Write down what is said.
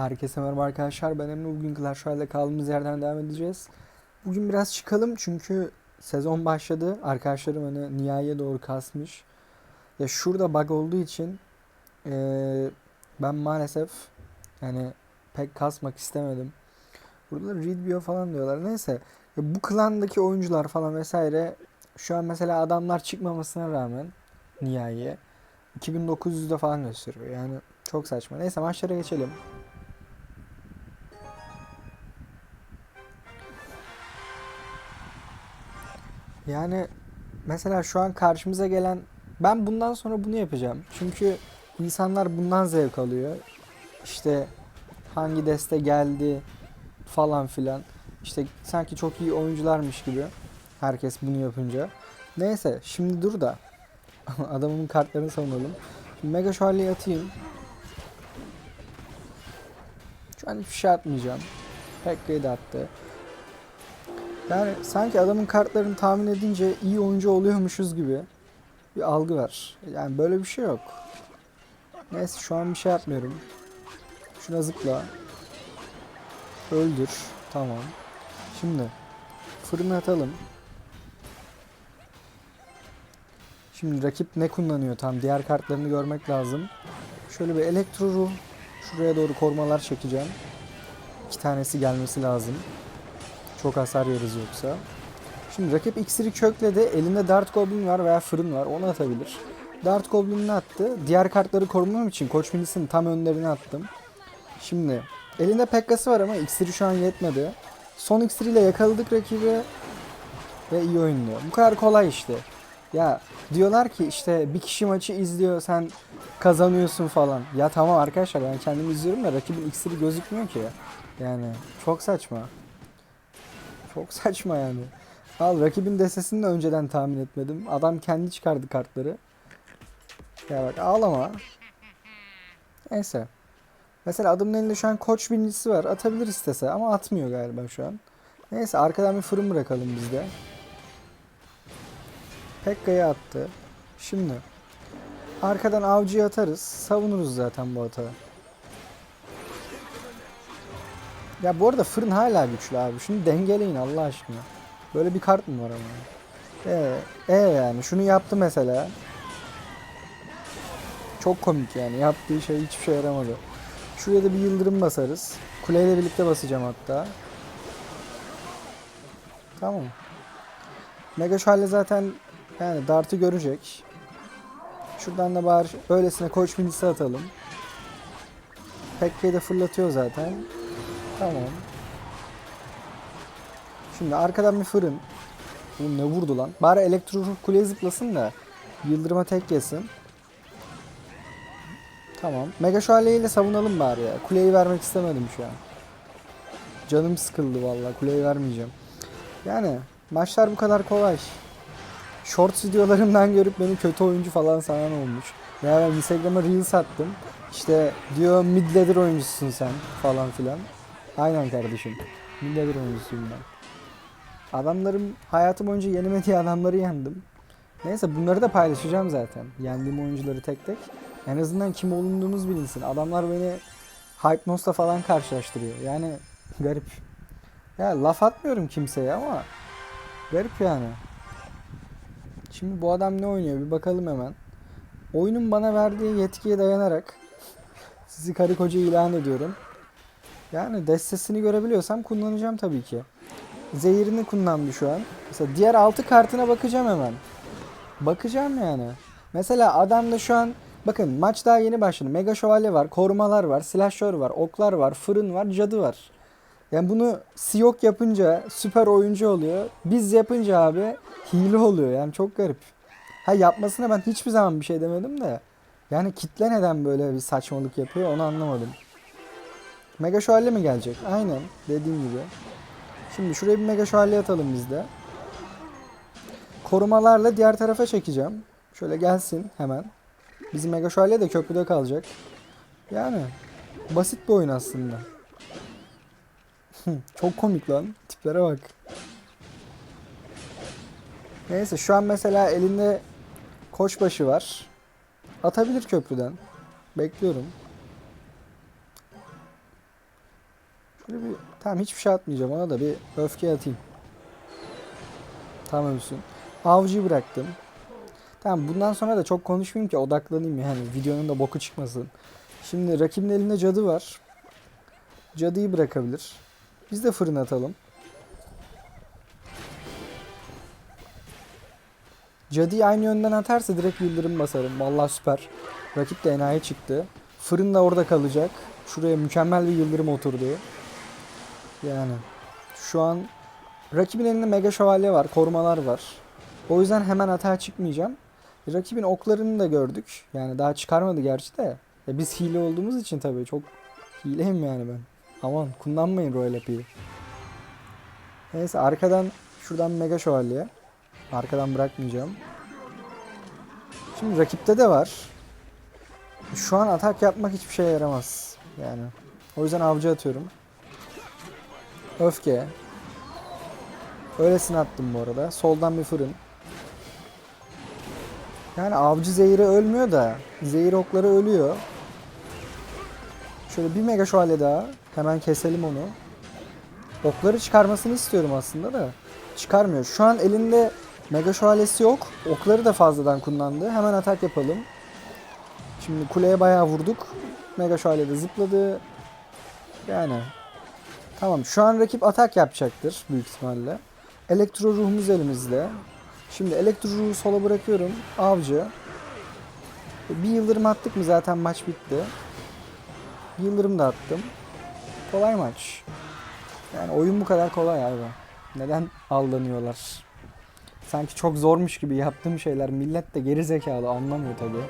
Herkese merhaba arkadaşlar. Ben Emre. Bugün Clash Royale'de kaldığımız yerden devam edeceğiz. Bugün biraz çıkalım çünkü sezon başladı. Arkadaşlarım hani nihaiye doğru kasmış. Ya şurada bug olduğu için eee, ben maalesef yani pek kasmak istemedim. Burada read bio falan diyorlar. Neyse. Ya bu klandaki oyuncular falan vesaire şu an mesela adamlar çıkmamasına rağmen nihaiye 2900'de falan gösteriyor. Yani çok saçma. Neyse maçlara geçelim. Yani mesela şu an karşımıza gelen ben bundan sonra bunu yapacağım. Çünkü insanlar bundan zevk alıyor. İşte hangi deste geldi falan filan. İşte sanki çok iyi oyuncularmış gibi. Herkes bunu yapınca. Neyse şimdi dur da adamın kartlarını savunalım. Şimdi Mega Şövalye'yi atayım. Şu an hiçbir şey atmayacağım. Pekka'yı da attı. Yani sanki adamın kartlarını tahmin edince iyi oyuncu oluyormuşuz gibi bir algı var. Yani böyle bir şey yok. Neyse şu an bir şey yapmıyorum. Şuna zıpla. Öldür. Tamam. Şimdi fırına atalım. Şimdi rakip ne kullanıyor tam diğer kartlarını görmek lazım. Şöyle bir elektro ruh şuraya doğru korumalar çekeceğim. İki tanesi gelmesi lazım. Çok hasar yeriz yoksa. Şimdi rakip iksiri kökledi. Elinde Dart Goblin var veya fırın var. Onu atabilir. Dart Goblin'ini attı. Diğer kartları korumam için Koç Minis'in tam önlerine attım. Şimdi elinde Pekka'sı var ama iksiri şu an yetmedi. Son iksiriyle yakaladık rakibi ve iyi oynuyor. Bu kadar kolay işte. Ya diyorlar ki işte bir kişi maçı izliyor sen kazanıyorsun falan. Ya tamam arkadaşlar ben kendim izliyorum da rakibin iksiri gözükmüyor ki. Yani çok saçma. Çok saçma yani. Al rakibin destesini de önceden tahmin etmedim. Adam kendi çıkardı kartları. Ya bak ağlama. Neyse. Mesela adamın elinde şu an koç birincisi var. Atabilir istese ama atmıyor galiba şu an. Neyse arkadan bir fırın bırakalım biz de. Pekka'yı attı. Şimdi arkadan avcıyı atarız. Savunuruz zaten bu hata. Ya bu arada fırın hala güçlü abi. Şunu dengeleyin Allah aşkına. Böyle bir kart mı var ama? Ee, ee yani şunu yaptı mesela. Çok komik yani. Yaptığı şey hiçbir şey yaramadı. Şuraya da bir yıldırım basarız. Kuleyle birlikte basacağım hatta. Tamam. Mega Şövalye zaten yani Dart'ı görecek. Şuradan da bari öylesine koç minisi atalım. Pekka'yı da fırlatıyor zaten. Tamam. Şimdi arkadan bir fırın. Bu ne vurdu lan? Bari elektro ruh kuleye zıplasın da yıldırıma tek yesin. Tamam. Mega şövalyeyle savunalım bari ya. Kuleyi vermek istemedim şu an. Canım sıkıldı vallahi. Kuleyi vermeyeceğim. Yani maçlar bu kadar kolay. Shorts videolarımdan görüp beni kötü oyuncu falan sanan olmuş. Ya ben Instagram'a Reels attım. İşte diyor mid oyuncusun sen falan filan. Aynen kardeşim. Ladder oyuncusuyum ben. Adamlarım hayatım boyunca yenemediği adamları yendim. Neyse bunları da paylaşacağım zaten. Yendiğim oyuncuları tek tek. En azından kim olunduğumuz bilinsin. Adamlar beni Hypnos'la falan karşılaştırıyor. Yani garip. Ya laf atmıyorum kimseye ama garip yani. Şimdi bu adam ne oynuyor bir bakalım hemen. Oyunun bana verdiği yetkiye dayanarak sizi karı koca ilan ediyorum. Yani destesini görebiliyorsam kullanacağım tabii ki. Zehirini kullandı şu an. Mesela diğer 6 kartına bakacağım hemen. Bakacağım yani. Mesela adamda şu an bakın maç daha yeni başladı. Mega şövalye var, korumalar var, silahşör var, oklar var, fırın var, cadı var. Yani bunu Siyok yapınca süper oyuncu oluyor. Biz yapınca abi hile oluyor. Yani çok garip. Ha yapmasına ben hiçbir zaman bir şey demedim de. Yani kitle neden böyle bir saçmalık yapıyor onu anlamadım. Mega şövalye mi gelecek? Aynen dediğim gibi. Şimdi şuraya bir mega şövalye atalım biz de. Korumalarla diğer tarafa çekeceğim. Şöyle gelsin hemen. Bizim mega şövalye de köprüde kalacak. Yani basit bir oyun aslında. Çok komik lan. Tiplere bak. Neyse şu an mesela elinde koçbaşı var. Atabilir köprüden. Bekliyorum. Şöyle bir tamam hiçbir şey atmayacağım ona da bir öfke atayım. Tam ölsün. Avcıyı bıraktım. Tamam bundan sonra da çok konuşmayayım ki odaklanayım yani videonun da boku çıkmasın. Şimdi rakibin elinde cadı var. Cadıyı bırakabilir. Biz de fırın atalım. Cadıyı aynı yönden atarsa direkt yıldırım basarım. Vallahi süper. Rakip de enayi çıktı. Fırın da orada kalacak. Şuraya mükemmel bir yıldırım oturdu. Yani şu an rakibin elinde mega şövalye var, korumalar var. O yüzden hemen atağa çıkmayacağım. Rakibin oklarını da gördük. Yani daha çıkarmadı gerçi de. Ya biz hile olduğumuz için tabii çok hileyim yani ben. Aman kullanmayın Royal App'yi. Neyse arkadan şuradan mega şövalye. Arkadan bırakmayacağım. Şimdi rakipte de var. Şu an atak yapmak hiçbir şeye yaramaz. Yani. O yüzden avcı atıyorum. Öfke. Öylesine attım bu arada. Soldan bir fırın. Yani avcı zehiri ölmüyor da zehir okları ölüyor. Şöyle bir mega şövalye daha. Hemen keselim onu. Okları çıkarmasını istiyorum aslında da. Çıkarmıyor. Şu an elinde mega şövalyesi yok. Okları da fazladan kullandı. Hemen atak yapalım. Şimdi kuleye bayağı vurduk. Mega şövalye de zıpladı. Yani. Tamam şu an rakip atak yapacaktır büyük ihtimalle. Elektro ruhumuz elimizde. Şimdi elektro ruhu sola bırakıyorum. Avcı. Bir yıldırım attık mı zaten maç bitti. Yıldırım da attım. Kolay maç. Yani oyun bu kadar kolay abi. Neden aldanıyorlar? Sanki çok zormuş gibi yaptığım şeyler millet de geri zekalı anlamıyor tabii.